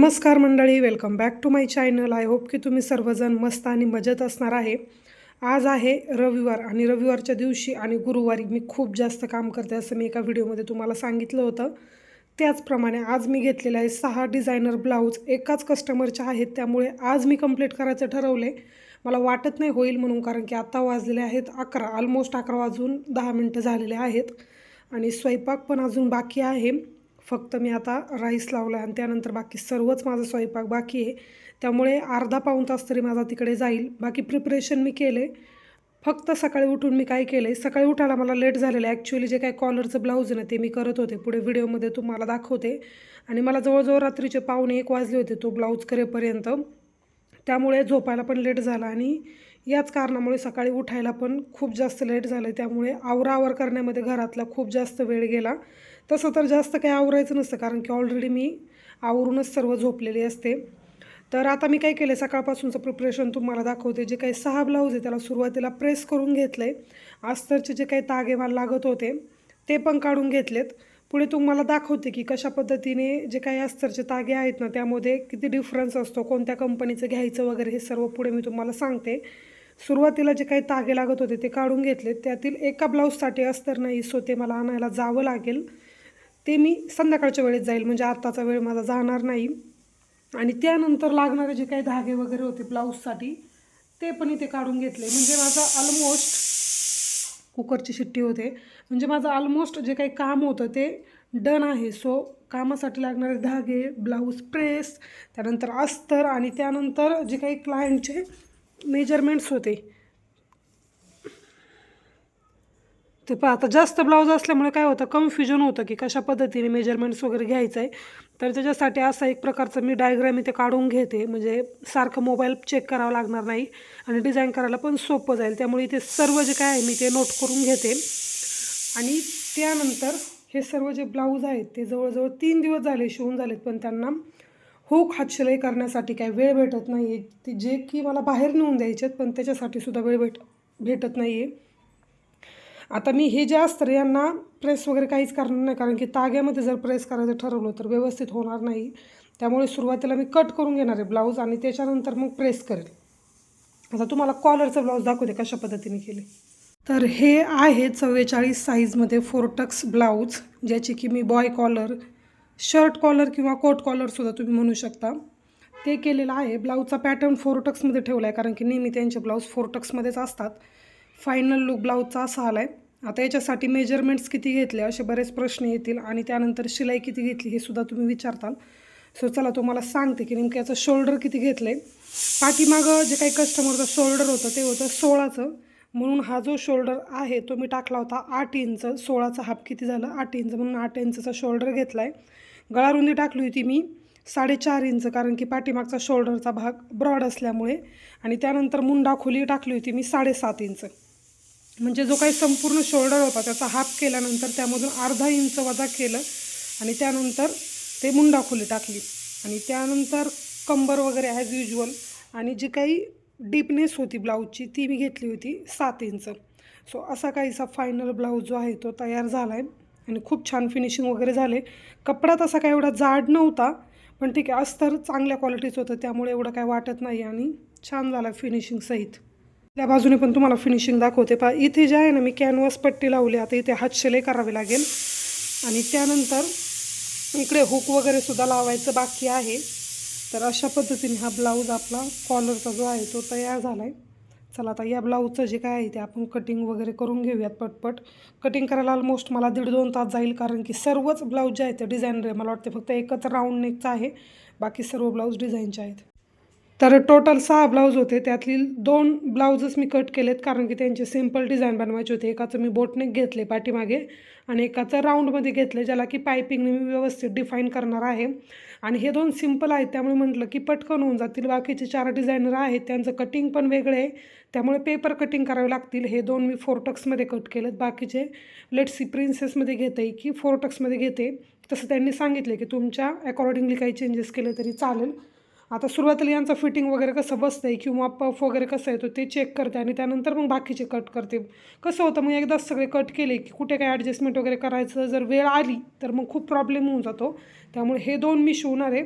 नमस्कार मंडळी welcome back to my channel I hope की तुम्ही सर्वजण मस्त आणि मजेत असणार आहे. आज आहे रविवार आणि रविवारच्या दिवशी आणि गुरुवारी मी खूप जास्त काम करते असं मी एका व्हिडिओमध्ये तुम्हाला सांगितलं होतं. त्याचप्रमाणे आज मी घेतलेले आहे सहा डिझायनर ब्लाऊज एकाच कस्टमरच्या आहेत त्यामुळे आज मी कंप्लीट करायचं ठरवले मला वाटत नाही होईल म्हणून कारण की आत्ता वाजलेले आहेत अकरा ऑलमोस्ट अकरा वाजून दहा मिनटं झालेले आहेत. आणि स्वयंपाक पण अजून बाकी आहे. फक्त मी आता राईस लावला आहे आणि त्यानंतर बाकी सर्वच माझा स्वयंपाक बाकी आहे. त्यामुळे अर्धा पाऊण तास तरी माझा तिकडे जाईल. बाकी प्रिपरेशन मी केले फक्त सकाळी उठून मी काय केलं आहे सकाळी उठायला मला लेट झालेलं आहे. ॲक्च्युली जे काय कॉलरचं ब्लाऊज आहे ना ते मी करत होते. पुढे व्हिडिओमध्ये तुम्हाला दाखवते. आणि मला जवळजवळ रात्रीचे पावणे एक वाजले होते तो ब्लाऊज करेपर्यंत. त्यामुळे झोपायला पण लेट झाला आणि याच कारणामुळे सकाळी उठायला पण खूप जास्त लेट झालं त्यामुळे आवरावर करण्यामध्ये घरातला खूप जास्त वेळ गेला. तसं तर जास्त काही आवरायचं नसतं कारण की ऑलरेडी मी आवरूनच सर्व झोपलेली असते. तर आता मी काय केलं सकाळपासूनचं प्रिपरेशन तुम्हाला दाखवते. जे काही सहा ब्लाऊज आहे त्याला सुरुवातीला प्रेस करून घेतलं आहे अस्तरचे जे काही तागे मला लागत होते ते पण काढून घेतलेत. पुढे तुम्हाला दाखवते की कशा पद्धतीने जे काही अस्तरचे तागे आहेत ना त्यामध्ये किती डिफरन्स असतो कोणत्या कंपनीचं घ्यायचं वगैरे हे सर्व पुढे मी तुम्हाला सांगते. सुरुवातीला जे काही तागे लागत होते ते काढून घेतले. त्यातील एका ब्लाऊजसाठी अस्तर नाही सो ते मला आणायला जावं लागेल. ते मी संध्याकाळच्या वेळेत जाईल म्हणजे आत्ताचा वेळ माझा जाणार नाही. आणि त्यानंतर लागणारे जे काही धागे वगैरे होते ब्लाऊजसाठी ते पण इथे काढून घेतले. म्हणजे माझा ऑलमोस्ट कुकरची शिट्टी होते. म्हणजे माझं ऑलमोस्ट जे काही काम होतं ते डन आहे. सो कामासाठी लागणारे धागे ब्लाऊज प्रेस त्यानंतर अस्तर आणि त्यानंतर जे काही क्लायंटचे मेजरमेंट्स होते. ते पहा आता जास्त ब्लाऊज असल्यामुळे काय होतं कन्फ्युजन होतं की कशा पद्धतीने मेजरमेंट्स वगैरे घ्यायचं आहे तर त्याच्यासाठी असा एक प्रकारचं मी डायग्राम इथे काढून घेते. म्हणजे सारखं मोबाईल चेक करावं लागणार नाही आणि डिझाईन करायला पण सोपं जाईल. त्यामुळे इथे सर्व जे काय आहे मी ते नोट करून घेते. आणि त्यानंतर हे सर्व जे ब्लाऊज आहेत ते जवळजवळ तीन दिवस झाले शिवून झालेत पण त्यांना हूक हातशिलाई करण्यासाठी काय वेळ भेटत नाही आहे ते जे की मला बाहेर नेऊन द्यायचे आहेत पण त्याच्यासाठी सुद्धा वेळ भेट भेटत नाही आहे आता मी हे जे असतं यांना प्रेस वगैरे काहीच करणार नाही कारण की ताग्यामध्ये जर प्रेस करायचं ठरवलं तर व्यवस्थित होणार नाही. त्यामुळे सुरुवातीला मी कट करून घेणार आहे ब्लाऊज आणि त्याच्यानंतर मग प्रेस करेल. आता तुम्हाला कॉलरचं ब्लाऊज दाखवते कशा पद्धतीने केले. तर हे आहे चव्वेचाळीस साईजमध्ये फोरटक्स ब्लाऊज ज्याची की मी बॉय कॉलर शर्ट कॉलर किंवा कोट कॉलरसुद्धा तुम्ही म्हणू शकता. ते केलेलं आहे. ब्लाऊजचा पॅटर्न फोरटक्समध्ये ठेवला आहे कारण की नेहमी त्यांचे ब्लाऊज फोरटक्समध्येच असतात. फायनल लुक ब्लाऊजचा असा आला आहे आता याच्यासाठी मेजरमेंट्स किती घेतले असे बरेच प्रश्न येतील आणि त्यानंतर शिलाई किती घेतली हे सुद्धा तुम्ही विचारताल. सो चला तुम्हाला सांगते की नेमकं याचं शोल्डर किती घेतलं आहे पाठीमागं जे काही कस्टमरचं शोल्डर होतं ते होतं सोळाचं. म्हणून हा जो शोल्डर आहे तो मी टाकला होता आठ इंच सोळाचा हाफ किती झालं? आठ इंच म्हणून आठ इंचचा शोल्डर घेतला आहे गळारुंदी टाकली होती मी साडेचार इंच कारण की पाठीमागचा शोल्डरचा भाग ब्रॉड असल्यामुळे आणि त्यानंतर मुंडा खोली टाकली होती मी साडेसात इंच. म्हणजे जो काही संपूर्ण शोल्डर होता त्याचा हाफ केल्यानंतर त्यामधून अर्धा इंच वजा केलं आणि त्यानंतर ते मुंडा खोली टाकली. आणि त्यानंतर कंबर वगैरे ॲज युजल आणि जी काही डीपनेस होती ब्लाऊजची ती मी घेतली होती सात इंच. सो असा काहीसा फायनल ब्लाऊज जो आहे तो तयार झाला आहे आणि खूप छान फिनिशिंग वगैरे झाले कपडा तसा काय एवढा जाड नव्हता पण ठीक आहे अस्तर चांगल्या क्वालिटीचं होतं त्यामुळे एवढं काय वाटत नाही आणि छान झाला फिनिशिंग सहित. त्या बाजूने पण तुम्हाला फिनिशिंग दाखवते. पा इथे जे आहे ना मी कॅनव्हास पट्टी लावली आता इथे हात शिलाई करावी लागेल. आणि त्यानंतर इकडे हुक वगैरे सुद्धा लावायचं बाकी आहे. तर अशा पद्धतीने हा ब्लाऊज आपला कॉलरचा जो आहे तो तयार झाला आहे चला आता या ब्लाऊजचं जे काय आहे ते आपण कटिंग वगैरे करून घेऊयात पटपट. कटिंग करायला ऑलमोस्ट मला दीड दोन तास जाईल कारण की सर्वच ब्लाऊज जे आहेत ते डिझाईनर आहे. मला वाटते फक्त एकच राऊंड नेकचा आहे बाकी सर्व ब्लाऊज डिझाईनचे आहेत. तर टोटल सहा ब्लाऊज होते त्यातील दोन ब्लाऊजच मी कट केलेत कारण की त्यांचे सिंपल डिझाईन बनवायचे होते. एकाचं मी बोटनेक घेतले पाठीमागे आणि एकाचं राऊंडमध्ये घेतलं ज्याला की पायपिंगने मी व्यवस्थित डिफाईन करणार आहे. आणि हे दोन सिंपल आहेत त्यामुळे म्हटलं की पटकन होऊन जातील. बाकीचे चार डिझायनर आहेत त्यांचं कटिंग पण वेगळं आहे. त्यामुळे पेपर कटिंग करावे लागतील. हे दोन मी फोरटक्समध्ये कट केलेत. बाकीचे लेट्सी प्रिन्सेसमध्ये घेते की फोरटक्समध्ये घेते. तसं त्यांनी सांगितले की तुमच्या अकॉर्डिंगली काही चेंजेस केले तरी चालेल. आता सुरुवातीला यांचं फिटिंग वगैरे कसं बसतं आहे किंवा पफ वगैरे कसं येतो ते चेक करते आणि त्यानंतर मग बाकीचे कट करते. कसं होतं मग एकदाच सगळे कट केले की कुठे काय ॲडजस्टमेंट वगैरे करायचं जर वेळ आली तर मग खूप प्रॉब्लेम होऊन जातो. त्यामुळे हे दोन मी शिवणार आहे.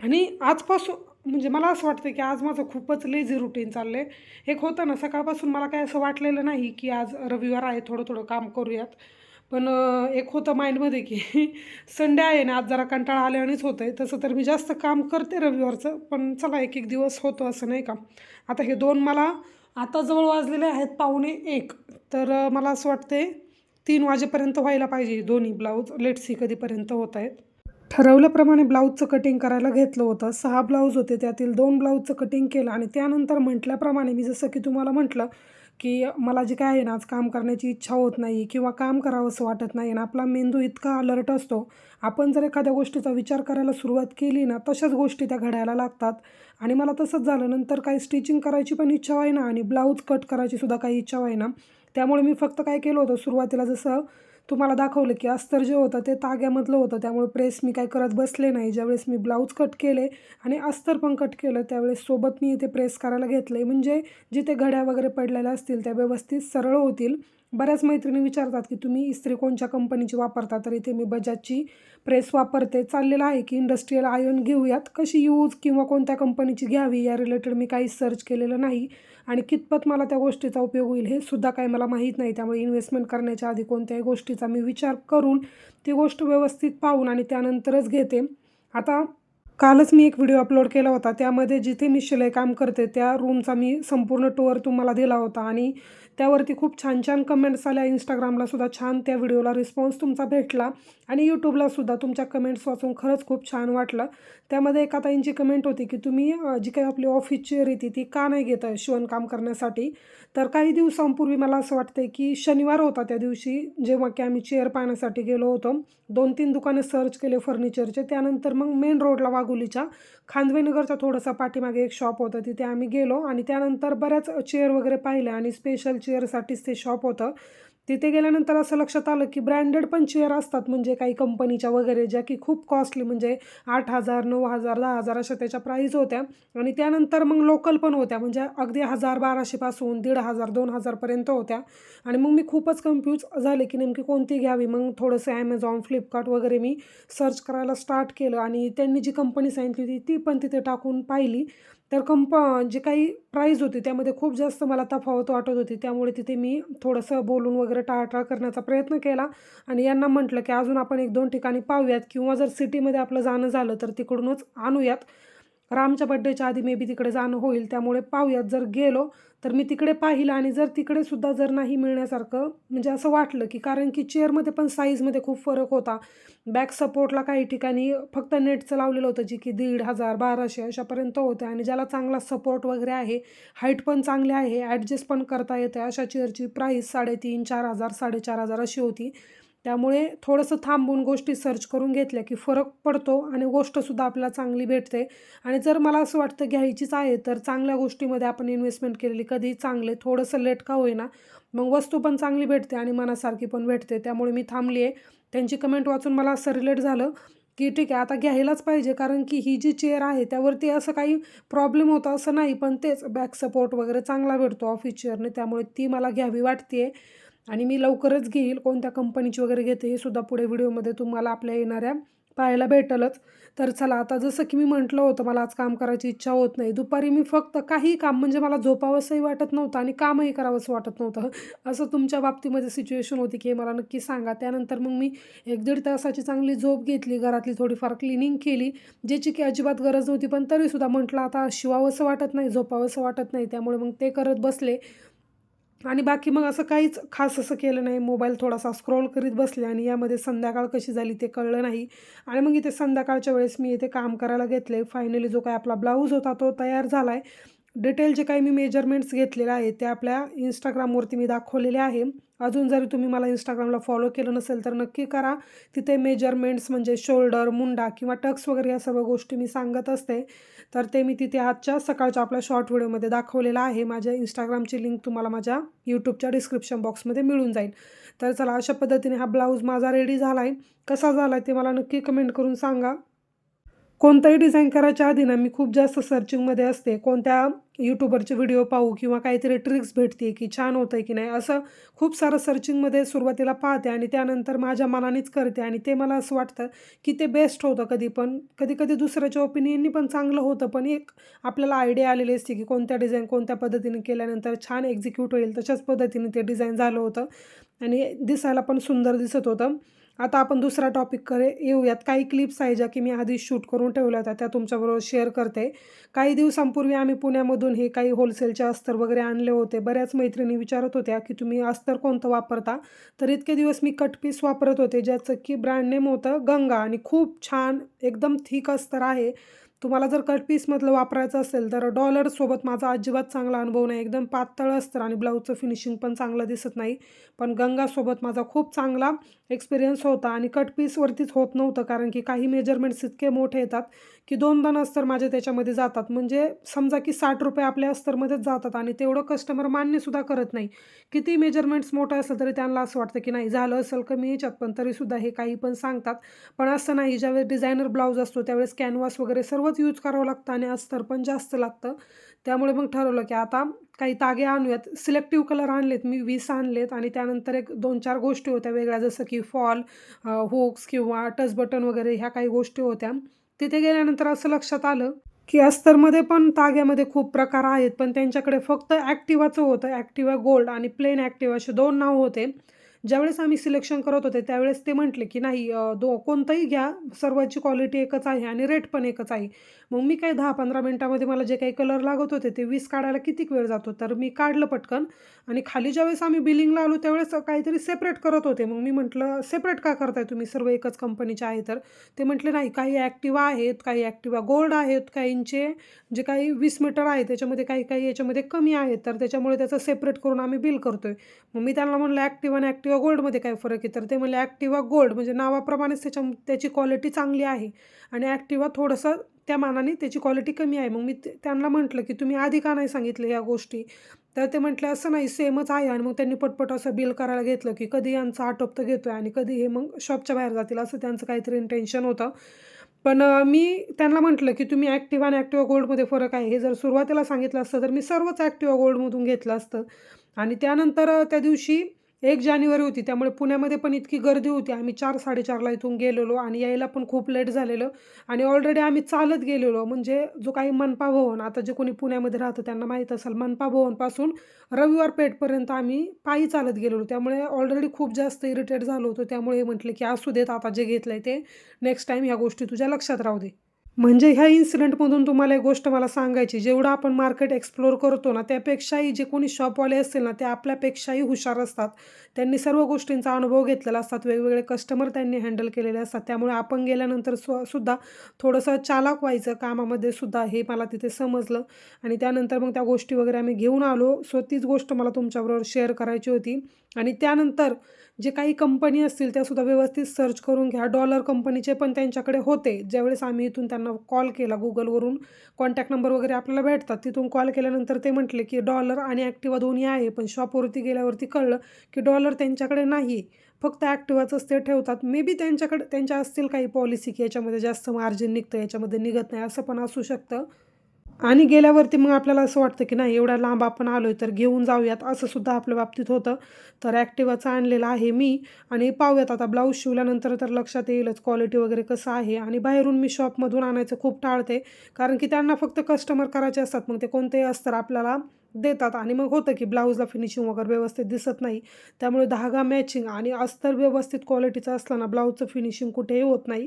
आणि आजपासून म्हणजे मला असं वाटतं की आज माझं खूपच लेझी रुटीन चाललं आहे एक होतं ना सकाळपासून मला काय असं वाटलेलं नाही की आज रविवार आहे थोडं थोडं काम करूयात. पण एक होतं माइंडमध्ये की संडे आहे ना आज जरा कंटाळा आल्यानेच होतं आहे तसं तर मी जास्त काम करते रविवारचं पण चला एक एक दिवस होतो असं नाही का? आता हे दोन मला आता जवळ वाजलेले आहेत पाहुणे एक. तर मला असं वाटते तीन वाजेपर्यंत व्हायला पाहिजे दोन्ही ब्लाऊज. लेट सी कधीपर्यंत होत आहेत. ठरवल्याप्रमाणे ब्लाऊजचं कटिंग करायला घेतलं होतं. सहा ब्लाऊज होते त्यातील दोन ब्लाऊजचं कटिंग केलं आणि त्यानंतर म्हटल्याप्रमाणे मी जसं की तुम्हाला म्हटलं की मला जे काय आहे ना आज काम करण्याची इच्छा होत नाही किंवा काम करावंसं वाटत नाही आणि आपला मेंदू इतका अलर्ट असतो. आपण जर एखाद्या गोष्टीचा विचार करायला सुरुवात केली ना तशाच गोष्टी त्या घडायला लागतात. आणि मला तसंच झालं नंतर काही स्टिचिंग करायची पण इच्छा व्हाय ना आणि ब्लाऊज कट करायची सुद्धा काही इच्छा व्हाय ना त्यामुळे मी फक्त काय केलं होतं सुरुवातीला जसं तुम्हाला दाखवलं की अस्तर जे होतं ते ताग्यामधलं होतं. त्यामुळे प्रेस मी काय करत बसले नाही. ज्यावेळेस मी ब्लाऊज कट केले आणि अस्तर पण कट केलं त्यावेळेस सोबत मी इथे प्रेस करायला घेतले म्हणजे जिथे घड्या वगैरे पडलेल्या असतील त्या व्यवस्थित सरळ होतील. बऱ्याच मैत्रिणी विचारतात की तुम्ही इस्त्री कोणत्या कंपनीची वापरता? तर इथे मी बजाजची प्रेस वापरते. चाललेलं आहे की इंडस्ट्रीयल आयन घेऊयात. कशी यूज किंवा कोणत्या कंपनीची घ्यावी या रिलेटेड मी काही सर्च केलेलं नाही. आणि कितपत मला त्या गोष्टीचा उपयोग होईल हे सुद्धा काही मला माहीत नाही. त्यामुळे इन्व्हेस्टमेंट करण्याच्या आधी कोणत्याही गोष्टीचा मी विचार करून ती गोष्ट व्यवस्थित पाहून आणि त्यानंतरच घेते. आता कालच मी एक व्हिडिओ अपलोड केला होता. त्यामध्ये जिथे मी शिलाई काम करते त्या रूमचा मी संपूर्ण टूर तुम्हाला दिला होता आणि त्यावरती खूप छान छान कमेंट्स आल्या. इंस्टाग्रामला सुद्धा छान त्या व्हिडिओला रिस्पॉन्स तुमचा भेटला. आणि यूट्यूबला सुद्धा तुमच्या कमेंट्स वाचून खरंच खूप छान वाटलं. त्यामध्ये एका ताईंची कमेंट होती की तुम्ही जी काही आपली ऑफिसची रीती ती का नाही घेत आहे शिवणकाम करण्यासाठी? तर काही दिवसांपूर्वी मला असं वाटतं की शनिवार होता त्या दिवशी जेव्हा की आम्ही चेअर पाहण्यासाठी गेलो होतो. दोन तीन दुकाने सर्च केले फर्निचरचे त्यानंतर मग मेन रोडला वाघोलीच्या खांदवेनगरच्या थोडंसं पाठीमागे एक शॉप होतं. तिथे आम्ही गेलो आणि त्यानंतर बऱ्याच चेअर वगैरे पाहिल्या आणि स्पेशल चेअरसाठीच ते शॉप होतं. तिथे गेल्यानंतर असं लक्षात आलं की ब्रँडेड पण चेअर असतात म्हणजे काही कंपनीच्या वगैरे ज्या की खूप कॉस्टली म्हणजे आठ हजार नऊ हजार दहा हजार अशा त्याच्या प्राईज होत्या. आणि त्यानंतर मग लोकल पण होत्या म्हणजे अगदी हजार बाराशेपासून दीड हजार दोन हजारपर्यंत होत्या. आणि मग मी खूपच कन्फ्यूज झाले की नेमकी कोणती घ्यावी. मग थोडंसं ॲमेझॉन फ्लिपकार्ट वगैरे मी सर्च करायला स्टार्ट केलं. आणि त्यांनी जी कंपनी सांगितली होती ती पण तिथे टाकून पाहिली. तर कंप जे काही प्राईज होती त्यामध्ये खूप जास्त मला तफावत वाटत होती. त्यामुळे तिथे मी थोडंसं बोलून वगैरे टाळाटाळ करण्याचा प्रयत्न केला. आणि यांना म्हटलं की अजून आपण एक दोन ठिकाणी पाहूयात किंवा जर सिटीमध्ये आपलं जाणं झालं तर तिकडूनच आणूयात. रामच्या बड्डेच्या आधी मे बी तिकडे जाणं होईल त्यामुळे पाहूयात. जर गेलो तर मी तिकडे पाहिलं आणि जर तिकडे सुद्धा जर नाही मिळण्यासारखं म्हणजे असं वाटलं की कारण की चेअरमध्ये पण साईजमध्ये खूप फरक होता. बॅक सपोर्टला काही ठिकाणी फक्त नेटचं लावलेलं होतं जी की दीड हजार बाराशे अशापर्यंत होते. आणि ज्याला चांगला सपोर्ट वगैरे आहे हाईट पण चांगली आहे ॲडजस्ट पण करता येते अशा चेअरची प्राईस साडेतीन चार हजार साडेचार हजार अशी होती. त्यामुळे थोडंसं थांबून गोष्टी सर्च करून घेतल्या की फरक पडतो आणि गोष्टसुद्धा आपल्याला चांगली भेटते. आणि जर मला असं वाटतं घ्यायचीच आहे तर चांगल्या गोष्टीमध्ये आपण इन्व्हेस्टमेंट केलेली कधी चांगले थोडंसं लेट का होईना मग वस्तू पण चांगली भेटते आणि मनासारखी पण भेटते. त्यामुळे मी थांबली आहे त्यांची कमेंट वाचून मला असं रिलेट झालं की ठीक आहे आता घ्यायलाच पाहिजे कारण की ही जी चेअर आहे त्यावरती असं काही प्रॉब्लेम होता असं नाही पण तेच बॅक सपोर्ट वगैरे चांगला भेटतो ऑफिस चेअरने त्यामुळे ती मला घ्यावी वाटते आहे आणि मी लवकरच घेईल. कोणत्या कंपनीची वगैरे घेते हे सुद्धा पुढे व्हिडिओमध्ये तुम्हाला आपल्या येणाऱ्या पाहायला भेटलच. तर चला आता जसं की मी म्हटलं होतं मला आज काम करायची इच्छा होत नाही. दुपारी मी फक्त काही काम म्हणजे मला झोपावंसंही वाटत नव्हतं आणि कामही करावंसं वाटत नव्हतं. असं तुमच्या बाबतीमध्ये सिच्युएशन होती की मला नक्की सांगा. त्यानंतर मग मी एक दीड तासाची चांगली झोप घेतली घरातली थोडीफार क्लिनिंग केली ज्याची की अजिबात गरज नव्हती. पण तरीसुद्धा म्हटलं आता शिवावंसं वाटत नाही झोपावंसं वाटत नाही. त्यामुळे मग ते करत बसले. आणि बाकी मग असं काहीच खास असं केलं नाही. मोबाईल थोडासा स्क्रोल करीत बसले आणि यामध्ये संध्याकाळ कशी झाली ते कळलं नाही. आणि मग इथे संध्याकाळच्या वेळेस मी इथे काम करायला घेतले. फायनली जो काय आपला ब्लाऊज होता तो तयार झाला आहे डिटेल जे काही मी मेजरमेंट्स घेतलेले आहेत ते आपल्या इंस्टाग्रामवरती मी दाखवलेले आहे. अजून जरी तुम्ही मला इंस्टाग्रामला फॉलो केलं नसेल तर नक्की करा. तिथे मेजरमेंट्स म्हणजे शोल्डर मुंडा किंवा टक्स वगैरे या सर्व गोष्टी मी सांगत असते. तर ते मी तिथे आजच्या सकाळच्या आपल्या शॉर्ट व्हिडिओमध्ये दाखवलेलं आहे. माझ्या इंस्टाग्रामची लिंक तुम्हाला माझ्या यूट्यूबच्या डिस्क्रिप्शन बॉक्समध्ये मिळून जाईल. तर चला अशा पद्धतीने हा ब्लाऊज माझा रेडी झाला आहे कसा झाला आहे ते मला नक्की कमेंट करून सांगा. कोणताही डिझाईन करायच्या आधी ना मी खूप जास्त सर्चिंगमध्ये असते. कोणत्या यूट्यूबरचे व्हिडिओ पाहू किंवा काहीतरी ट्रिक्स भेटते की छान होतं आहे की नाही असं खूप सारं सर्चिंगमध्ये सुरुवातीला पाहते आणि त्यानंतर माझ्या मनानेच करते आणि ते मला असं वाटतं की ते बेस्ट होतं कधी पण. कधी कधी दुसऱ्याच्या ओपिनियननी पण चांगलं होतं पण एक आपल्याला आयडिया आलेली असते की कोणत्या डिझाईन कोणत्या पद्धतीने केल्यानंतर छान एक्झिक्यूट होईल तशाच पद्धतीने ते डिझाईन झालं होतं आणि दिसायला पण सुंदर दिसत होतं. आता आपण दुसऱ्या टॉपिककडे येऊयात. काही क्लिप्स आहे ज्या की मी आधी शूट करून ठेवल्या होत्या. त्या तुमच्याबरोबर शेअर करते. काही दिवसांपूर्वी आम्ही पुण्यामधून हे काही होलसेलचे अस्तर वगैरे आणले होते. बऱ्याच मैत्रिणी विचारत होत्या की तुम्ही अस्तर कोणतं वापरता? तर इतके दिवस मी कट पीस वापरत होते ज्याचं की ब्रँड नेम होतं गंगा. आणि खूप छान एकदम थिक अस्तर आहे. तुम्हाला जर कटपीसमधलं वापरायचं असेल तर डॉलरसोबत माझा अजिबात चांगला अनुभव नाही. एकदम पातळ असतं आणि ब्लाऊजचं फिनिशिंग पण चांगलं दिसत नाही. पण गंगासोबत माझा खूप चांगला एक्सपिरियन्स होता आणि कट पीसवरतीच होत नव्हतं कारण की काही मेजरमेंट्स इतके मोठे येतात की दोन दोन अस्तर माझे त्याच्यामध्ये जातात. म्हणजे समजा की साठ रुपये आपल्या अस्तरमध्येच जातात आणि तेवढं कस्टमर मान्यसुद्धा करत नाही. किती मेजरमेंट्स मोठं असलं तरी त्यांना असं वाटतं की नाही झालं असेल कमी याच्यात पण तरीसुद्धा हे काही पण सांगतात. पण असं नाही ज्यावेळेस डिझायनर ब्लाऊज असतो त्यावेळेस कॅनव्हास वगैरे सर्वच यूज करावं लागतं आणि अस्तर पण जास्त लागतं. त्यामुळे मग ठरवलं की आता काही तागे आणूयात. सिलेक्टिव्ह कलर आणलेत मी वीस आणलेत आणि त्यानंतर एक दोन चार गोष्टी होत्या वेगळ्या जसं की फॉल हुक्स किंवा टच बटन वगैरे ह्या काही गोष्टी होत्या. तिथे गेल्यानंतर असं लक्षात आलं की अस्तरमध्ये पण ताग्यामध्ये खूप प्रकार आहेत पण त्यांच्याकडे फक्त ॲक्टिवाचं होतं. ॲक्टिवा गोल्ड आणि प्लेन ॲक्टिवा असे दोन नाव होते. ज्यावेळेस आम्ही सिलेक्शन करत होते त्यावेळेस ते म्हटले की नाही दो कोणतंही घ्या. सर्वांची क्वालिटी एकच आहे आणि रेट पण एकच आहे. मग मी काही दहा पंधरा मिनटामध्ये मला जे काही कलर लागत होते ते वीस काढायला किती वेळ जातो? तर मी काढलं पटकन. आणि खाली ज्यावेळेस आम्ही बिलिंगला आलो त्यावेळेस काहीतरी सेपरेट करत होते. मग मी म्हटलं सेपरेट का करताय तुम्ही? सर्व एकच कंपनीचे आहे तर. ते म्हटले नाही काही ॲक्टिवा आहेत काही ॲक्टिवा गोल्ड आहेत काहींचे जे काही वीस मीटर आहे त्याच्यामध्ये काही काही याच्यामध्ये कमी आहेत. तर त्याच्यामुळे त्याचं सेपरेट करून आम्ही बिल करतो आहे मग मी त्यांना म्हणलं ॲक्टिवा आणि ॲक्टिवा गोल्डमध्ये काय फरक आहे? तर ते म्हणले ॲक्टिवा गोल्ड म्हणजे नावाप्रमाणेच त्याच्या त्याची क्वालिटी चांगली आहे. आणि ॲक्टिवा थोडंसं त्या मानाने त्याची क्वालिटी कमी आहे. मग मी त्यांना म्हटलं की तुम्ही आधी का नाही सांगितलं या गोष्टी? तर ते म्हटलं असं नाही सेमच आहे. आणि मग त्यांनी पटपट असं बिल करायला घेतलं की कधी यांचं आटोपतं घेतो आहे आणि कधी हे मग शॉपच्या बाहेर जातील. असं त्यांचं काहीतरी इंटेन्शन होतं. पण मी त्यांना म्हटलं की तुम्ही ॲक्टिवा आणि ॲक्टिवा गोल्डमध्ये फरक आहे. हे जर सुरुवातीला सांगितलं असतं तर मी सर्वच ॲक्टिवा गोल्डमधून घेतलं असतं. आणि त्यानंतर त्या दिवशी एक जानेवारी होती त्यामुळे पुण्यामध्ये पण इतकी गर्दी होती. आम्ही चार साडेचारला इथून गेलेलो आणि यायला पण खूप लेट झालेलं. आणि ऑलरेडी आम्ही चालत गेलेलो. म्हणजे जो काही मनपा भवन आता जे कोणी पुण्यामध्ये राहतं त्यांना माहीत असेल मनपा भवनपासून रविवार पेठपर्यंत आम्ही पायी चालत गेलेलो. त्यामुळे ऑलरेडी खूप जास्त इरिटेट झालो होतो. त्यामुळे हे म्हटले की असू देत आता जे घेतलं आहे ते. नेक्स्ट टाईम ह्या गोष्टी तुझ्या लक्षात राहू दे. म्हणजे ह्या इन्सिडेंटमधून तुम्हाला एक गोष्ट मला सांगायची जेवढं आपण मार्केट एक्सप्लोर करतो ना त्यापेक्षाही जे कोणी शॉपवाले असतील ना ते आपल्यापेक्षाही हुशार असतात. त्यांनी सर्व गोष्टींचा अनुभव घेतलेला असतात वेगवेगळे कस्टमर त्यांनी हँडल केलेले असतात. त्यामुळे आपण गेल्यानंतर स्व सुद्धा थोडंसं चालाक व्हायचं कामामध्ये सुद्धा हे मला तिथे समजलं. आणि त्यानंतर मग त्या गोष्टी वगैरे आम्ही घेऊन आलो. सो तीच गोष्ट मला तुमच्याबरोबर शेअर करायची होती. आणि त्यानंतर जे काही कंपनी असतील त्यासुद्धा व्यवस्थित सर्च करून घ्या. डॉलर कंपनीचे पण त्यांच्याकडे होते. ज्यावेळेस आम्ही इथून त्यांना कॉल केला गुगलवरून कॉन्टॅक्ट नंबर वगैरे आपल्याला भेटतात. तिथून कॉल केल्यानंतर ते म्हटले की डॉलर आणि ॲक्टिवा दोन्ही आहे पण शॉपवरती गेल्यावरती कळलं की डॉलर त्यांच्याकडे नाही. फक्त ॲक्टिवाचंच ते ठेवतात. मे बी त्यांच्याकडे त्यांच्या असतील काही पॉलिसी की याच्यामध्ये जास्त मार्जिन निघतं याच्यामध्ये निघत नाही असं पण असू शकतं. आणि गेल्यावरती मग आपल्याला असं वाटतं की नाही एवढ्या लांब आपण आलो आहे तर घेऊन जाऊयात असं सुद्धा आपल्या बाबतीत होतं. तर ॲक्टिवाचं आणलेलं आहे मी आणि पाहूयात आता ब्लाऊज शिवल्यानंतर तर लक्षात येईलच क्वालिटी वगैरे कसं आहे. आणि बाहेरून मी शॉपमधून आणायचं खूप टाळते कारण की त्यांना फक्त कस्टमर करायचे असतात मग ते कोणतेही असतात आपल्याला देतात. आणि मग होतं की ब्लाऊजला फिनिशिंग वगैरे व्यवस्थित दिसत नाही. त्यामुळे धागा मॅचिंग आणि अस्तर व्यवस्थित क्वालिटीचं असलं ना ब्लाऊजचं फिनिशिंग कुठेही होत नाही.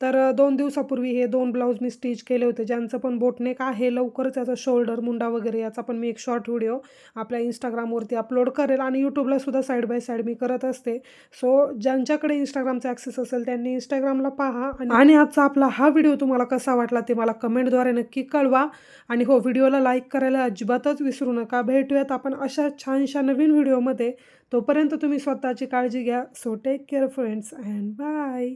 तर दोन दिवसापूर्वी हे दोन ब्लाऊज मी स्टिच केले होते ज्यांचं पण बोटनेक आहे लवकरच याचा शोल्डर मुंडा वगैरे याचा पण मी एक शॉर्ट व्हिडिओ आपल्या इंस्टाग्रामवरती अपलोड करेल आणि यूट्यूबला सुद्धा साईड बाय साईड मी करत असते. सो ज्यांच्याकडे इंस्टाग्रामचा ॲक्सेस असेल त्यांनी इंस्टाग्रामला पहा आणि आजचा आपला हा व्हिडिओ तुम्हाला कसा वाटला ते मला कमेंटद्वारे नक्की कळवा. आणि हो व्हिडिओला लाईक करायला अजिबातच विसरू नका. भेटूयात आपण अशा छानशा नवीन व्हिडिओमध्ये. तोपर्यंत तुम्ही स्वतःची काळजी घ्या. So take care friends and bye